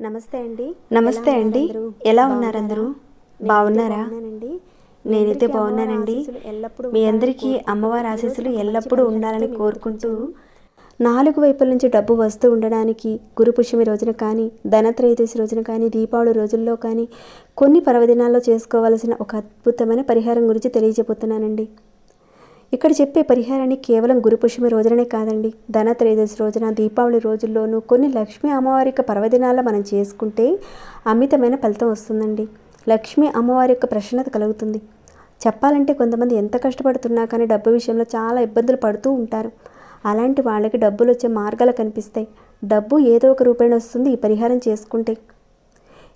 నమస్తే అండి. నమస్తే అండి. ఎలా ఉన్నారు అందరూ? బాగున్నారా? నేనైతే బాగున్నానండి. ఎల్లప్పుడూ మీ అందరికీ అమ్మవారి ఆశీస్సులు ఎల్లప్పుడూ ఉండాలని కోరుకుంటూ నాలుగు వైపుల నుంచి డబ్బు వస్తూ ఉండడానికి గురు పుష్యమి రోజున కానీ ధనత్రయోదశి రోజున కానీ దీపావళి రోజుల్లో కానీ కొన్ని పర్వదినాల్లో చేసుకోవాల్సిన ఒక అద్భుతమైన పరిహారం గురించి తెలియజేపోతున్నానండి ఇక్కడ చెప్పే పరిహారాన్ని కేవలం గురుపుష్యమి రోజుననే కాదండి. ధనత్రయోదశి రోజున దీపావళి రోజుల్లోనూ కొన్ని లక్ష్మీ అమ్మవారి యొక్క పర్వదినాల్లో మనం చేసుకుంటే అమితమైన ఫలితం వస్తుందండి. లక్ష్మీ అమ్మవారి యొక్క ప్రసన్నత కలుగుతుంది. చెప్పాలంటే కొంతమంది ఎంత కష్టపడుతున్నా కానీ డబ్బు విషయంలో చాలా ఇబ్బందులు పడుతూ ఉంటారు. అలాంటి వాళ్ళకి డబ్బులు వచ్చే మార్గాలు కనిపిస్తాయి. డబ్బు ఏదో ఒక రూపేణ వస్తుంది ఈ పరిహారం చేసుకుంటే.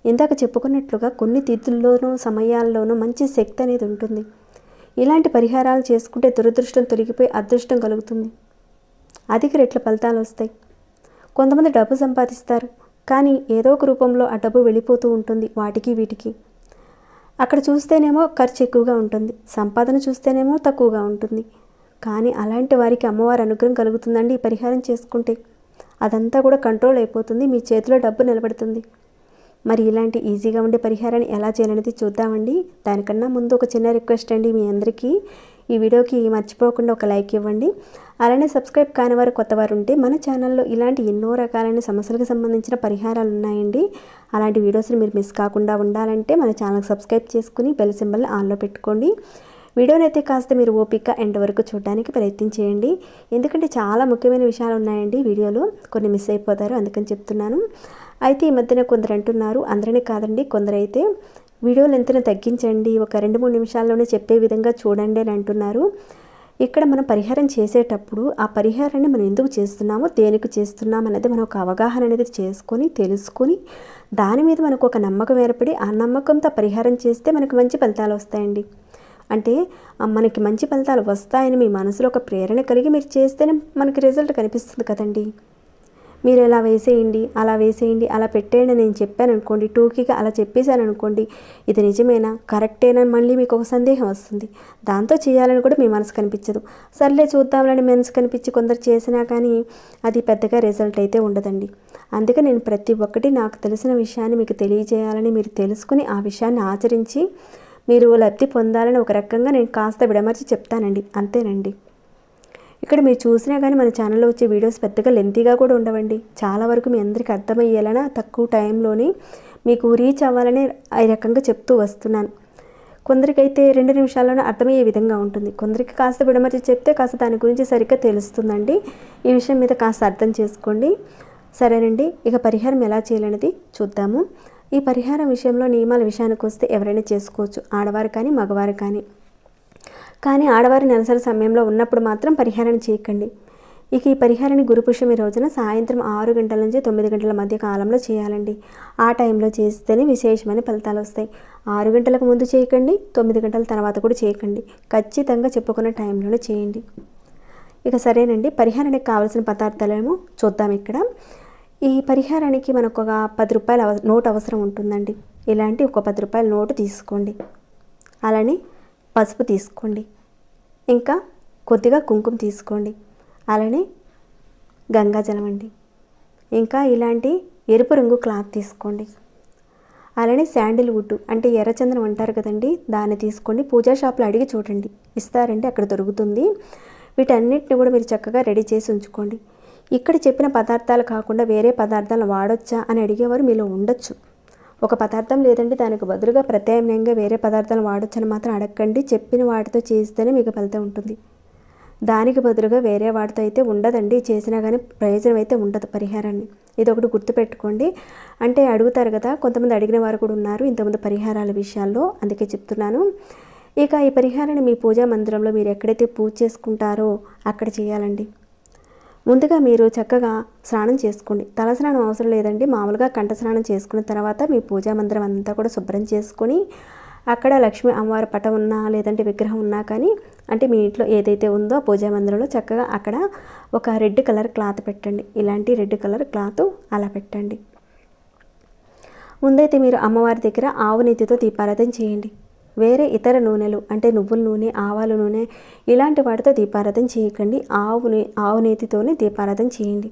ఇందాక చెప్పుకున్నట్లుగా కొన్ని తిథుల్లోనూ సమయాల్లోనూ మంచి శక్తి అనేది ఉంటుంది. ఇలాంటి పరిహారాలు చేసుకుంటే దురదృష్టం తొలగిపోయి అదృష్టం కలుగుతుంది. అధిక రెట్ల ఫలితాలు వస్తాయి. కొంతమంది డబ్బు సంపాదిస్తారు. కానీ ఏదో ఒక రూపంలో ఆ డబ్బు వెళ్ళిపోతూ ఉంటుంది వాటికి వీటికి. అక్కడ చూస్తేనేమో ఖర్చు ఎక్కువగా ఉంటుంది. సంపాదన చూస్తేనేమో తక్కువగా ఉంటుంది. కానీ అలాంటి వారికి అమ్మవారి అనుగ్రహం కలుగుతుందండి ఈ పరిహారం చేసుకుంటే. అదంతా కూడా కంట్రోల్ అయిపోతుంది. మీ చేతిలో డబ్బు నిలబడుతుంది. మరి ఇలాంటి ఈజీగా ఉండే పరిహారాన్ని ఎలా చేయాలనేది చూద్దామండి. దానికన్నా ముందు ఒక చిన్న రిక్వెస్ట్ అండి మీ అందరికీ. ఈ వీడియోకి మర్చిపోకుండా ఒక లైక్ ఇవ్వండి. అలానే సబ్స్క్రైబ్ కాని వారు కొత్త వారు ఉంటే మన ఛానల్లో ఇలాంటి ఎన్నో రకాలైన సమస్యలకు సంబంధించిన పరిహారాలు ఉన్నాయండి. అలాంటి వీడియోస్ని మీరు మిస్ కాకుండా ఉండాలంటే మన ఛానల్ సబ్స్క్రైబ్ చేసుకుని బెల్ సింబల్ని ఆన్లో పెట్టుకోండి. వీడియోని అయితే కాస్త మీరు ఓపిక ఎండ్ వరకు చూడడానికి ప్రయత్నం చేయండి. ఎందుకంటే చాలా ముఖ్యమైన విషయాలు ఉన్నాయండి వీడియోలో. కొన్ని మిస్ అయిపోతారు అందుకని చెప్తున్నాను. అయితే ఈ మధ్యన కొందరు అంటున్నారు అందరినీ కాదండి కొందరైతే వీడియోలు లెంత్ని తగ్గించండి ఒక రెండు మూడు నిమిషాల్లోనే చెప్పే విధంగా చూడండి అని అంటున్నారు. ఇక్కడ మనం పరిహారం చేసేటప్పుడు ఆ పరిహారాన్ని మనం ఎందుకు చేస్తున్నామో దేనికి చేస్తున్నాం అనేది మనం ఒక అవగాహన అనేది చేసుకొని తెలుసుకొని దాని మీద మనకు ఒక నమ్మకం ఏర్పడి ఆ నమ్మకంతో పరిహారం చేస్తే మనకు మంచి ఫలితాలు వస్తాయండి. అంటే మనకి మంచి ఫలితాలు వస్తాయని మీ మనసులో ఒక ప్రేరణ కలిగి మీరు చేస్తేనే మనకి రిజల్ట్ కనిపిస్తుంది కదండి. మీరు ఇలా వేసేయండి అలా వేసేయండి అలా పెట్టేయండి నేను చెప్పాను అనుకోండి టూకీగా అలా చెప్పేశాను అనుకోండి ఇది నిజమేనా కరెక్టేనని మళ్ళీ మీకు ఒక సందేహం వస్తుంది. దాంతో చేయాలని కూడా మీ మనసు కనిపించదు. సర్లే చూద్దాంలని మనసు కనిపించి కొందరు చేసినా కానీ అది పెద్దగా రిజల్ట్ అయితే ఉండదండి. అందుకే నేను ప్రతి ఒక్కటి నాకు తెలిసిన విషయాన్ని మీకు తెలియజేయాలని మీరు తెలుసుకుని ఆ విషయాన్ని ఆచరించి మీరు లబ్ధి పొందాలని ఒక రకంగా నేను కాస్త విడమర్చి చెప్తానండి. అంతేనండి. ఇక్కడ మీరు చూసినా కానీ మన ఛానల్లో వచ్చే వీడియోస్ పెద్దగా లెంతీగా కూడా ఉండవండి. చాలా వరకు మీ అందరికీ అర్థమయ్యేలా తక్కువ టైంలోనే మీకు రీచ్ అవ్వాలని ఈ రకంగా చెప్తూ వస్తున్నాను. కొందరికైతే రెండు నిమిషాల్లోనే అర్థమయ్యే విధంగా ఉంటుంది. కొందరికి కాస్త విడమర్చి చెప్తే కాస్త దాని గురించి సరిగ్గా తెలుస్తుందండి. ఈ విషయం మీద కాస్త అర్థం చేసుకోండి. సరేనండి. ఇక పరిహారం ఎలా చేయాలనేది చూద్దాము. ఈ పరిహారం విషయంలో నియమాల విషయానికి వస్తే ఎవరైనా చేసుకోవచ్చు. ఆడవారు కానీ మగవారు కానీ. కానీ ఆడవారి నెలసరి సమయంలో ఉన్నప్పుడు మాత్రం పరిహారం చేయకండి. ఇక ఈ పరిహారాన్ని గురుపుష్యమి రోజున సాయంత్రం ఆరు గంటల నుంచి తొమ్మిది గంటల మధ్య కాలంలో చేయాలండి. ఆ టైంలో చేస్తేనే విశేషమైన ఫలితాలు వస్తాయి. ఆరు గంటలకు ముందు చేయకండి తొమ్మిది గంటల తర్వాత కూడా చేయకండి. ఖచ్చితంగా చెప్పుకున్న టైంలోనే చేయండి. ఇక సరేనండి. పరిహారానికి కావాల్సిన పదార్థాలేమో చూద్దాం ఇక్కడ. ఈ పరిహారానికి మనకు ఒక పది రూపాయల నోట్ అవసరం ఉంటుందండి. ఇలాంటి ఒక పది రూపాయల నోటు తీసుకోండి. అలానే పసుపు తీసుకోండి. ఇంకా కొద్దిగా కుంకుమ తీసుకోండి. అలానే గంగాజలం అండి. ఇంకా ఇలాంటి ఎరుపు రంగు క్లాత్ తీసుకోండి. అలానే శాండిల్ వుడ్ అంటే ఎర్రచందనం అంటారు కదండి దాన్ని తీసుకోండి. పూజా షాప్లో అడిగి చూడండి. ఇస్తారండి అక్కడ దొరుకుతుంది. వీటన్నిటిని కూడా మీరు చక్కగా రెడీ చేసి ఉంచుకోండి. ఇక్కడ చెప్పిన పదార్థాలు కాకుండా వేరే పదార్థాలు వాడొచ్చా అని అడిగేవారు మీలో ఉండొచ్చు. ఒక పదార్థం లేదంటే దానికి బదులుగా ప్రత్యామ్నాయంగా వేరే పదార్థాలు వాడొచ్చని మాత్రం అడగండి. చెప్పిన వాటితో చేస్తేనే మీకు ఫలితం ఉంటుంది. దానికి బదులుగా వేరే వాటితో అయితే ఉండదండి. చేసినా కానీ ప్రయోజనం అయితే ఉండదు పరిహారాన్ని. ఇది ఒకటి గుర్తుపెట్టుకోండి. అంటే అడుగుతారు కదా కొంతమంది అడిగిన వారు కూడా ఉన్నారు ఇంతమంది పరిహారాల విషయాల్లో. అందుకే చెప్తున్నాను. ఇక ఈ పరిహారాన్ని మీ పూజా మందిరంలో మీరు ఎక్కడైతే పూజ చేసుకుంటారో అక్కడ చేయాలండి. ముందుగా మీరు చక్కగా స్నానం చేసుకోండి. తలస్నానం అవసరం లేదండి. మామూలుగా కంఠ స్నానం చేసుకున్న తర్వాత మీ పూజా మందిరం అంతా కూడా శుభ్రం చేసుకొని అక్కడ లక్ష్మీ అమ్మవారి పటం ఉన్నా లేదంటే విగ్రహం ఉన్నా కానీ అంటే మీ ఇంట్లో ఏదైతే ఉందో పూజా మందిరంలో చక్కగా అక్కడ ఒక రెడ్ కలర్ క్లాత్ పెట్టండి. ఇలాంటి రెడ్ కలర్ క్లాత్ అలా పెట్టండి. ముందైతే మీరు అమ్మవారి దగ్గర ఆవు నీతితో దీపారాధన చేయండి. వేరే ఇతర నూనెలు అంటే నువ్వుల నూనె ఆవాల నూనె ఇలాంటి వాటితో దీపారాధన చేయకండి. ఆవునే ఆవు నేతితోనే దీపారాధన చేయండి.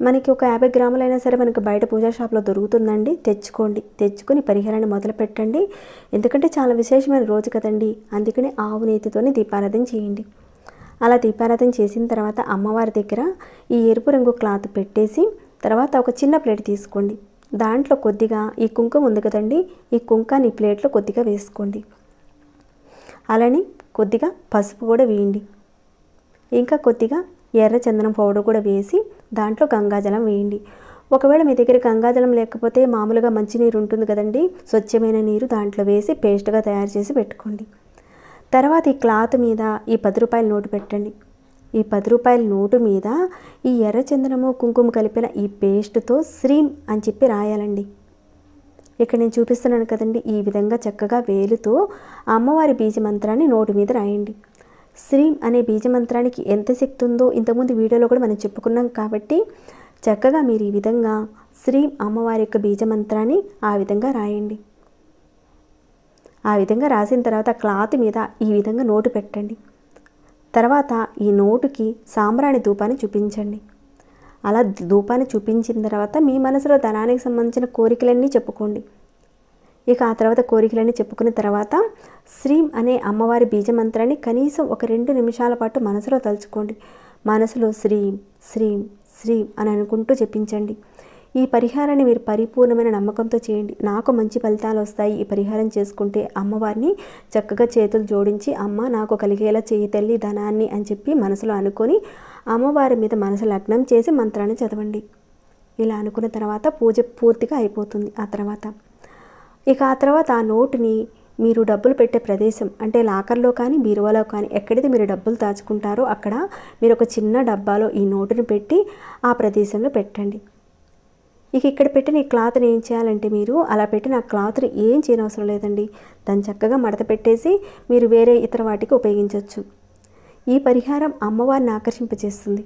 మనకి ఒక యాభై గ్రాములైనా సరే మనకి బయట పూజా షాప్లో దొరుకుతుందండి. తెచ్చుకోండి. తెచ్చుకొని పరిహారాన్ని మొదలు పెట్టండి. ఎందుకంటే చాలా విశేషమైన రోజు కదండి. అందుకని ఆవు నేతితోనే దీపారాధన చేయండి. అలా దీపారాధన చేసిన తర్వాత అమ్మవారి దగ్గర ఈ ఎరుపు రంగు క్లాత్ పెట్టేసి తర్వాత ఒక చిన్న ప్లేట్ తీసుకోండి. దాంట్లో కొద్దిగా ఈ కుంకుమ ఉంది కదండి ఈ కుంకాన్ని ప్లేట్లో కొద్దిగా వేసుకోండి. అలానే కొద్దిగా పసుపు కూడా వేయండి. ఇంకా కొద్దిగా ఎర్ర చందనం పౌడర్ కూడా వేసి దాంట్లో గంగాజలం వేయండి. ఒకవేళ మీ దగ్గర గంగాజలం లేకపోతే మామూలుగా మంచినీరు ఉంటుంది కదండి స్వచ్ఛమైన నీరు దాంట్లో వేసి పేస్ట్గా తయారు చేసి పెట్టుకోండి. తర్వాత ఈ క్లాత్ మీద ఈ పది రూపాయల నోటు పెట్టండి. ఈ పది రూపాయల నోటు మీద ఈ ఎర్ర చందనము కుంకుమ కలిపిన ఈ పేస్ట్తో శ్రీం అని చెప్పి రాయాలండి. ఇక్కడ నేను చూపిస్తున్నాను కదండి ఈ విధంగా చక్కగా వేలుతో అమ్మవారి బీజమంత్రాన్ని నోటు మీద రాయండి. శ్రీం అనే బీజమంత్రానికి ఎంత శక్తి ఉందో ఇంతకుముందు వీడియోలో కూడా మనం చెప్పుకున్నాం కాబట్టి చక్కగా మీరు ఈ విధంగా శ్రీం అమ్మవారి యొక్క బీజమంత్రాన్ని ఆ విధంగా రాయండి. ఆ విధంగా రాసిన తర్వాత క్లాత్ మీద ఈ విధంగా నోటు పెట్టండి. తర్వాత ఈ నోటుకి సాంబ్రాణి ధూపాన్ని చూపించండి. అలా ధూపాన్ని చూపించిన తర్వాత మీ మనసులో ధనానికి సంబంధించిన కోరికలన్నీ చెప్పుకోండి. ఇక ఆ తర్వాత కోరికలన్నీ చెప్పుకున్న తర్వాత శ్రీం అనే అమ్మవారి బీజమంత్రాన్ని కనీసం ఒక రెండు నిమిషాల పాటు మనసులో తలుచుకోండి. మనసులో శ్రీం శ్రీం శ్రీం అని అనుకుంటూ చెప్పించండి. ఈ పరిహారాన్ని మీరు పరిపూర్ణమైన నమ్మకంతో చేయండి. నాకు మంచి ఫలితాలు వస్తాయి. ఈ పరిహారం చేసుకుంటే అమ్మవారిని చక్కగా చేతులు జోడించి అమ్మ నాకు కలిగేలా చేయి తల్లి ధనాన్ని అని చెప్పి మనసులో అనుకొని అమ్మవారి మీద మనసు లగ్నం చేసి మంత్రాన్ని చదవండి. ఇలా అనుకున్న తర్వాత పూజ పూర్తిగా అయిపోతుంది. ఆ తర్వాత ఇక ఆ తర్వాత ఆ నోటుని మీరు డబ్బులు పెట్టే ప్రదేశం అంటే లాకర్లో కానీ బీరువాలో కానీ ఎక్కడైతే మీరు డబ్బులు దాచుకుంటారో అక్కడ మీరు ఒక చిన్న డబ్బాలో ఈ నోటుని పెట్టి ఆ ప్రదేశంలో పెట్టండి. ఇక ఇక్కడ పెట్టిన ఈ క్లాత్ని ఏం చేయాలంటే మీరు అలా పెట్టిన ఆ క్లాత్ని ఏం చేయనవసరం లేదండి. దాన్ని చక్కగా మడత పెట్టేసి మీరు వేరే ఇతర వాటికి ఉపయోగించవచ్చు ఈ పరిహారం అమ్మవారిని ఆకర్షింపచేస్తుంది.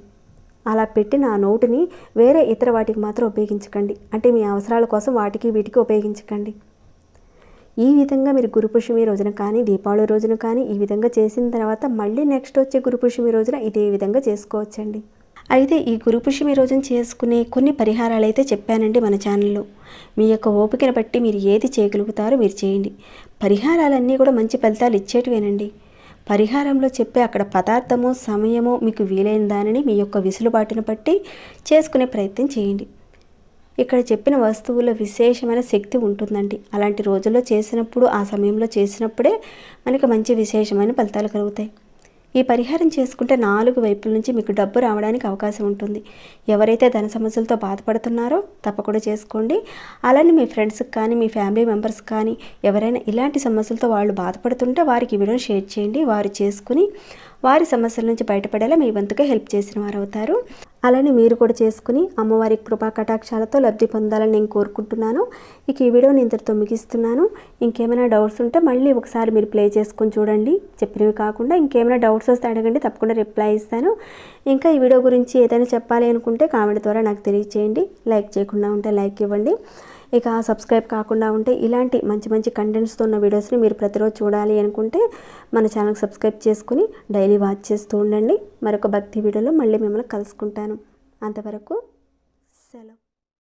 అలా పెట్టిన ఆ నోటుని వేరే ఇతర వాటికి మాత్రం ఉపయోగించకండి. అంటే మీ అవసరాల కోసం వాటికి వీటికి ఉపయోగించకండి. ఈ విధంగా మీరు గురుపుష్మి రోజున కానీ దీపావళి రోజున కానీ ఈ విధంగా చేసిన తర్వాత మళ్ళీ నెక్స్ట్ వచ్చే గురుపుష్మి రోజున ఇదే విధంగా చేసుకోవచ్చండి. అయితే ఈ గురుపుష్మి రోజున చేసుకునే కొన్ని పరిహారాలు అయితే చెప్పానండి మన ఛానల్లో. మీ యొక్క ఓపికను బట్టి మీరు ఏది చేయగలుగుతారో మీరు చేయండి. పరిహారాలన్నీ కూడా మంచి ఫలితాలు ఇచ్చేటివేనండి. పరిహారంలో చెప్పే అక్కడ పదార్థము సమయము మీకు వీలైన దానిని మీ యొక్క విసులుబాటును బట్టి చేసుకునే ప్రయత్నం చేయండి. ఇక్కడ చెప్పిన వస్తువుల విశేషమైన శక్తి ఉంటుందండి. అలాంటి రోజుల్లో చేసినప్పుడు ఆ సమయంలో చేసినప్పుడే మనకి మంచి విశేషమైన ఫలితాలు కలుగుతాయి. ఈ పరిహారం చేసుకుంటే నాలుగు వైపుల నుంచి మీకు డబ్బు రావడానికి అవకాశం ఉంటుంది. ఎవరైతే ధన సమస్యలతో బాధపడుతున్నారో తప్పకుండా చేసుకోండి. అలానే మీ ఫ్రెండ్స్కి కానీ మీ ఫ్యామిలీ మెంబర్స్ కానీ ఎవరైనా ఇలాంటి సమస్యలతో వాళ్ళు బాధపడుతుంటే వారికి ఈ వీడియోని షేర్ చేయండి. వారు చేసుకుని వారి సమస్యల నుంచి బయటపడేలా మీ వంతుగా హెల్ప్ చేసిన వారు అవుతారు అలానే మీరు కూడా చేసుకుని అమ్మవారి కృపా కటాక్షాలతో లబ్ధి పొందాలని నేను కోరుకుంటున్నాను. ఇక ఈ వీడియోని ఇంతటితో ముగిస్తున్నాను. ఇంకేమైనా డౌట్స్ ఉంటే మళ్ళీ ఒకసారి మీరు ప్లే చేసుకొని చూడండి. చెప్పినవి కాకుండా ఇంకేమైనా డౌట్స్ వస్తే అడగండి తప్పకుండా రిప్లై ఇస్తాను. ఇంకా ఈ వీడియో గురించి ఏదైనా చెప్పాలి అనుకుంటే కామెంట్ ద్వారా నాకు తెలియచేయండి. లైక్ చేయకుండా ఉంటే లైక్ ఇవ్వండి. ఇక సబ్స్క్రైబ్ కాకుండా ఉంటే ఇలాంటి మంచి మంచి కంటెంట్స్తో ఉన్న వీడియోస్ని మీరు ప్రతిరోజు చూడాలి అనుకుంటే మన ఛానల్కి సబ్స్క్రైబ్ చేసుకుని డైలీ వాచ్ చేస్తూ ఉండండి. మరొక భక్తి వీడియోలో మళ్ళీ మిమ్మల్ని కలుసుకుంటాను. అంతవరకు సెలవు.